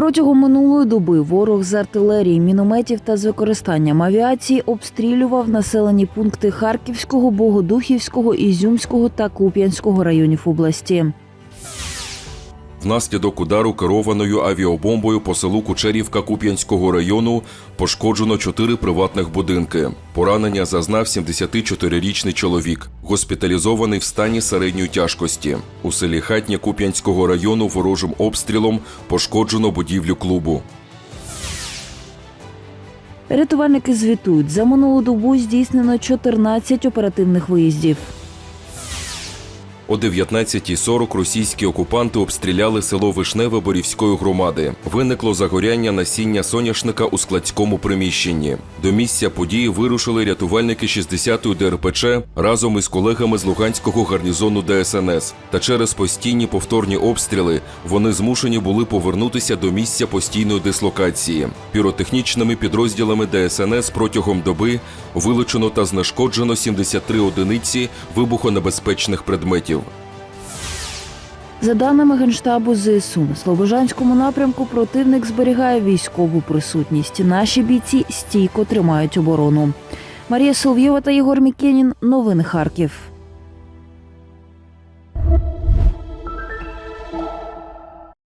Протягом минулої доби ворог з артилерії, мінометів та з використанням авіації обстрілював населені пункти Харківського, Богодухівського, Ізюмського та Куп'янського районів області. Внаслідок удару керованою авіабомбою по селу Кучерівка Куп'янського району пошкоджено чотири приватних будинки. Поранення зазнав 74-річний чоловік, госпіталізований в стані середньої тяжкості. У селі Хатнє Куп'янського району ворожим обстрілом пошкоджено будівлю клубу. Рятувальники звітують, за минулу добу здійснено 14 оперативних виїздів. О 19.40 російські окупанти обстріляли село Вишневе Борівської громади. Виникло загоряння насіння соняшника у складському приміщенні. До місця події вирушили рятувальники 60-ї ДРПЧ разом із колегами з Луганського гарнізону ДСНС. Та через постійні повторні обстріли вони змушені були повернутися до місця постійної дислокації. Піротехнічними підрозділами ДСНС протягом доби вилучено та знешкоджено 73 одиниці вибухонебезпечних предметів. За даними Генштабу ЗСУ, на Слобожанському напрямку противник зберігає військову присутність. Наші бійці стійко тримають оборону. Марія Солов'єва та Єгор Мікенін. Новини Харків.